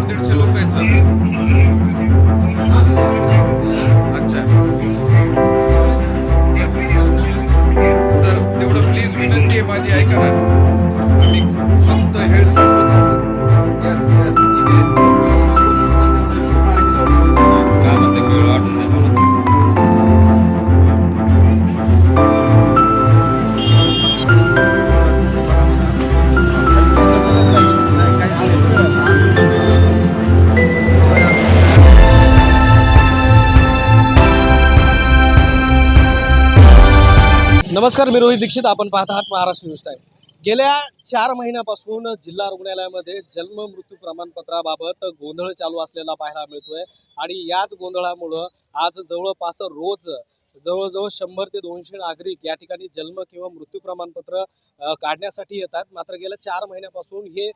शंभर दीडशे लोक आहेत सर. नमस्कार मी रोहित दीक्षित. आपण पाहत आहात महाराष्ट्र न्यूज टाईम गेल्या चार महिन्यापासून जिल्हा रुग्णालयामध्ये जन्म मृत्यू प्रमाणपत्राबाबत गोंधळ चालू असलेला पाहायला मिळतोय. आणि याच गोंधळामुळं आज जवळपास रोज जवळजवळ शंभर ते दोनशे नागरिक या ठिकाणी जन्म किंवा मृत्यू प्रमाणपत्र काढण्यासाठी येतात. मात्र गेल्या चार महिन्यापासून हे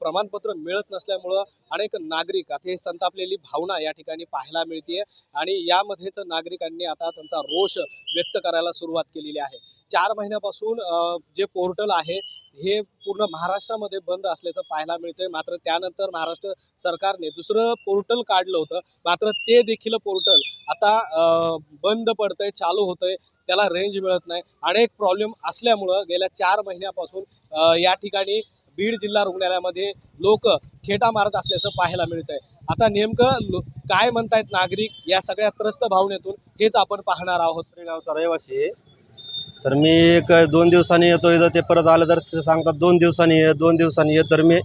प्रमाणपत्र मिळत नसल्यामुळं अनेक नागरिक आता हे संतापलेली भावना या ठिकाणी पाहायला मिळते आणि यामध्येच नागरिकांनी आता त्यांचा रोष व्यक्त करायला सुरुवात केलेली आहे. चार महिन्यापासून जे पोर्टल आहे हे पूर्ण महाराष्ट्रामध्ये बंद असल्याचं पाहायला मिळतंय. मात्र त्यानंतर महाराष्ट्र सरकारने दुसरं पोर्टल काढलं होतं. मात्र ते देखील पोर्टल आता बंद पडतंय चालू होतंय. त्याला रेंज मिळत नाही. अनेक प्रॉब्लेम असल्यामुळं गेल्या चार महिन्यापासून या ठिकाणी बीड जिल्हा रुग्णालयामध्ये लोक खेटा मारत असल्याचं पाहायला मिळतंय. आता नेमकं लो- काय म्हणतायत नागरिक या सगळ्या त्रस्त भावनेतून हेच आपण पाहणार आहोत. गावचा रहिवासी तर मी एक दोन दिवसांनी येतो इथं ते परत आलं तर ते सांगतात दोन दिवसांनी ये दोन दिवसांनी ये. तर मी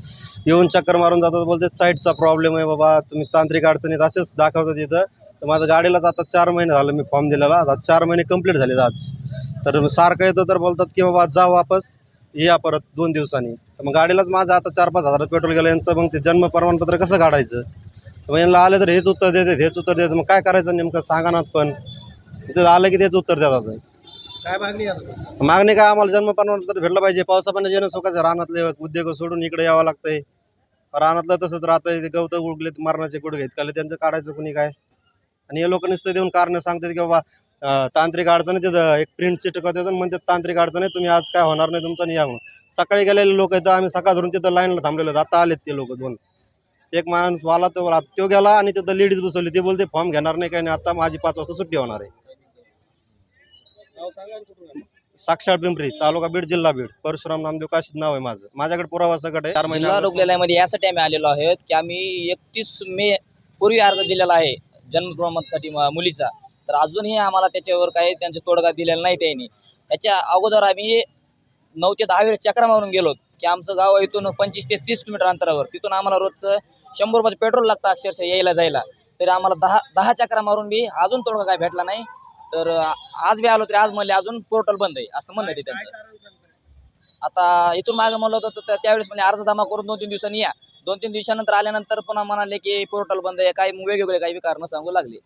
येऊन चक्कर मारून जातात बोलते साईटचा प्रॉब्लेम आहे बाबा तुम्ही तांत्रिक अडचणीत असेच दाखवतात इथं. तर माझं गाडीलाच आता चार महिने झालं मी फॉर्म दिलेला आता चार महिने कंप्लीट झाले आज. तर सारखं येतो तर बोलतात की बाबा जा वापस या परत दोन दिवसांनी. तर मग गाडीलाच माझं आता चार पाच हजारात पेट्रोल गेलं यांचं मग ते जन्म प्रमाणपत्र कसं काढायचं? तर मग यांना आलं तर हेच उत्तर देते हेच उत्तर देतात मग काय करायचं नेमकं? सांगा ना पण. तिथं आलं की तेच उत्तर देतात. काय मागणी मागणी काय आम्हाला जन्म प्रमाणपत्र भेटलं पाहिजे. पावसा पाण्याचे येणं सुखाचं रानातले उद्योग सोडून इकडे यावं लागतंय. रानातलं तसंच राहतंय ते गवतं उगलेत मरणाचे कुठे घेत? काले त्यांचं काढायचं कुणी काय? आणि हे लोक नुसतं देऊन कारण सांगतात की बाबा तांत्रिक अडचण आहे तिथं एक प्रिंट चिटकवतात आणि म्हणतात तांत्रिक अडचण आहे तुम्ही आज काय होणार नाही तुमचं नाही या म्हणून. सकाळी गेलेले लोक आहेत आम्ही सकाळ धरून तिथं लाईनला थांबलेलो आता आलेत ते लोक दोन. एक माणूस वाला तो तो गेला आणि तिथं लेडीज बसवली. ते बोलते फॉर्म घेणार नाही काय नाही. आता माझी पाच वाजता सुट्टी होणार आहे. साक्षात पिंपरी तालुका बीड जिल्हा बीड. परशुराम नामदेव काशीद नाव आहे माझं. माझ्याकडे पुरावा आहे. चार महिने जिल्हा रुग्णालयामध्ये यासाठी आम्ही आलेलो आहोत की आम्ही एकतीस मे पूर्वी अर्ज दिलेला आहे जन्म प्रमाणपत्रासाठी म- मुलीचा. तर अजूनही आम्हाला त्याच्यावर काही त्यांचे तोडगा दिलेला नाही त्यांनी. त्याच्या अगोदर आम्ही नऊ ते दहा वेळेस चक्रा मारून गेलो की आमचं गाव इथून पंचवीस ते तीस किलोमीटर अंतरावर. तिथून आम्हाला रोजचं शंभर रुपयाचं पेट्रोल लागतं अक्षरशः यायला जायला. तरी आम्हाला दहा दहा चक्रा मारून बी अजून तोडगा काय भेटला नाही. तर आज बी आलो तरी आज म्हणले अजून पोर्टल बंद आहे असं म्हणणं आहे ते त्यांचं. आता इथून मागे म्हणलं होतं तर त्यावेळेस म्हणजे अर्ज जमा करून दोन तीन दिवसांनी या. दोन तीन दिवसानंतर आल्यानंतर पुन्हा म्हणाले की पोर्टल बंद आहे काही वेगवेगळे काही कारण सांगू लागले.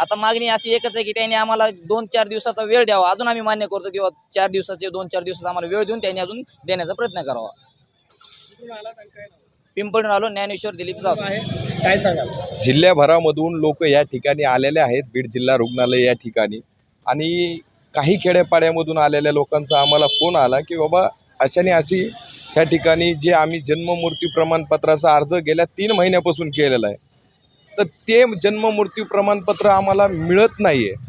आता मागणी अशी एकच आहे की त्यांनी आम्हाला दोन चार दिवसाचा वेळ द्यावा. अजून आम्ही मान्य करतो किंवा चार दिवसाचे दोन चार दिवसाचा आम्हाला वेळ देऊन त्यांनी अजून देण्याचा प्रयत्न करावा. पिंपळून आलो ज्ञानेश्वर दिलीप जाधव. काय सांगाल? जिल्ह्याभरामधून लोक या ठिकाणी आलेले आहेत बीड जिल्हा रुग्णालय या ठिकाणी. आणि काही खेड्यापाड्यामधून आलेल्या लोकांचा आम्हाला फोन आला की बाबा अशाने अशी ह्या ठिकाणी जे आम्ही जन्म मृत्यू प्रमाणपत्राचा अर्ज गेल्या तीन महिन्यापासून केलेला आहे. तर ते जन्म मृत्यू प्रमाणपत्र आम्हाला मिळत नाही आहे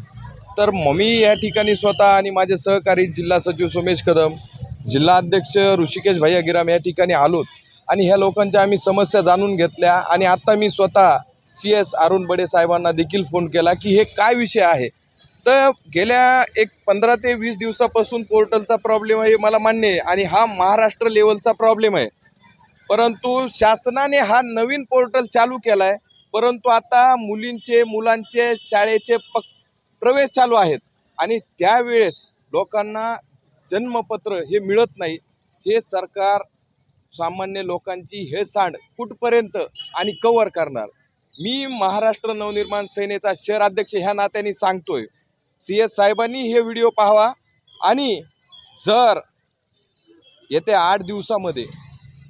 तर मग मी या ठिकाणी स्वतः आणि माझे सहकारी जिल्हा सचिव सोमेश कदम जिल्हा अध्यक्ष ऋषिकेश भैया गिराम या ठिकाणी आलोत. आणि ह्या लोकांच्या आम्ही समस्या जाणून घेतल्या आणि आत्ता मी स्वतः सी एस अरुण बडे साहेबांना देखील फोन केला की हे काय विषय आहे? तर गेल्या एक पंधरा ते वीस दिवसापासून पोर्टलचा प्रॉब्लेम आहे मला मान्य आहे आणि हा महाराष्ट्र लेवलचा प्रॉब्लेम आहे. परंतु शासनाने हा नवीन पोर्टल चालू केला आहे परंतु आता मुलींचे मुलांचे शाळेचे पक प्रवेश चालू आहेत. आणि त्यावेळेस लोकांना जन्मपत्र हे मिळत नाही. हे सरकार सामान्य लोकांची हे सांड कुठपर्यंत आणि कवर करणार? मी महाराष्ट्र नवनिर्माण सेनेचा शहर अध्यक्ष ह्या नात्याने सांगतोय. सी एस साहेबांनी हे व्हिडिओ पाहावा आणि जर येत्या आठ दिवसामध्ये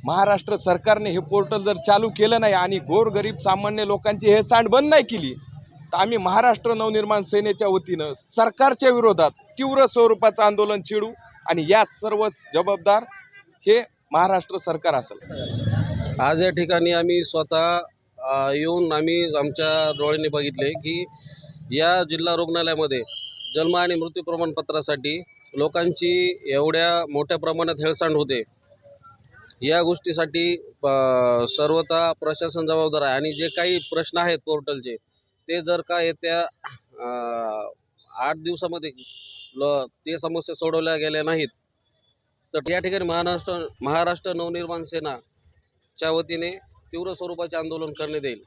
महाराष्ट्र सरकारने हे पोर्टल जर चालू केलं नाही आणि गोरगरीब सामान्य लोकांची हे सांड बंद नाही केली तर आम्ही महाराष्ट्र नवनिर्माण सेनेच्या वतीनं सरकारच्या विरोधात तीव्र स्वरूपाचं आंदोलन छेडू आणि या सर्व जबाबदार हे महाराष्ट्र सरकार असेल. आज या ठिकाणी आम्ही स्वतः येऊन आम्ही आमच्या डोळ्यांनी बघितले की या जिल्हा रुग्णालयामध्ये जन्म आणि मृत्यू प्रमाणपत्रासाठी लोकांची एवढ्या मोठ्या प्रमाणात हेळसांड होते. या गोष्टीसाठी सर्वता प्रशासन जबाबदार आहे आणि जे काही प्रश्न आहेत पोर्टलचे ते जर का येत्या आठ दिवसामध्ये ल ते समस्या सोडवल्या गेल्या नाहीत तर या ठिकाणी महाराष्ट्र महाराष्ट्र नवनिर्माण सेनाच्या वतीने तीव्र स्वरूपाचे आंदोलन करण्यात येईल.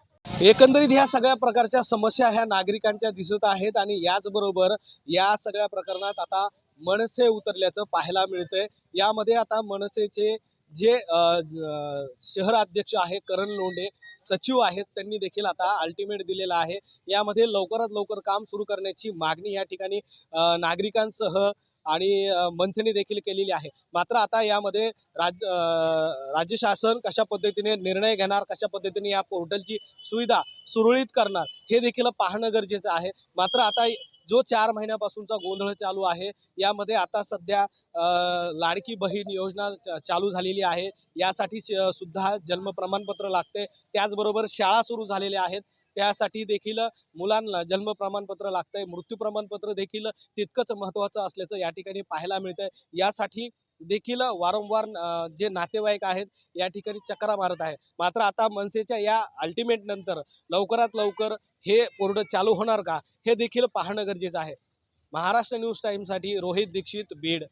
एकंदरीत ह्या सगळ्या प्रकारच्या समस्या ह्या नागरिकांच्या दिसत आहेत आणि याचबरोबर या सगळ्या प्रकरणात आता मनसे उतरल्याचं पाहायला मिळतंय. यामध्ये आता मनसेचे जे शहराध्यक्ष शहर अध्यक्ष आहे करण लोंढे सचिव आहेत त्यांनी देखील आता अल्टिमेट दिलेला आहे. यामध्ये लवकरात लवकर काम सुरू करण्याची मागणी या ठिकाणी नागरिकांसह आणि मनसेने देखील केलेली आहे. मात्र आता यामध्ये राज राज्य शासन कशा पद्धतीने निर्णय घेणार कशा पद्धतीने या पोर्टलची सुविधा सुरळीत करणार हे देखील पाहणं गरजेचं आहे. मात्र आता जो चार महिन्यापासूनचा गोंधळ चालू आहे यामध्ये आता सध्या लाडकी बहीण योजना च- चालू झालेली आहे. यासाठी श- सुद्धा जन्म प्रमाणपत्र लागते. त्याचबरोबर शाळा सुरू झालेल्या आहेत. त्यासाठी देखील मुलांना जन्म प्रमाणपत्र लागतंय मृत्यू प्रमाणपत्र देखील तितकंच महत्त्वाचं असल्याचं या ठिकाणी पाहायला मिळतंय. यासाठी देखील वारंवार जे नातेवाईक आहेत या ठिकाणी चक्रा मारत आहे मात्र आता मनसेच्या या अल्टिमेट नंतर लवकरात लवकर हे पोर्टल चालू होणार का हे देखील पाहणं गरजेचं आहे. महाराष्ट्र न्यूज टाईमसाठी रोहित दीक्षित बीड.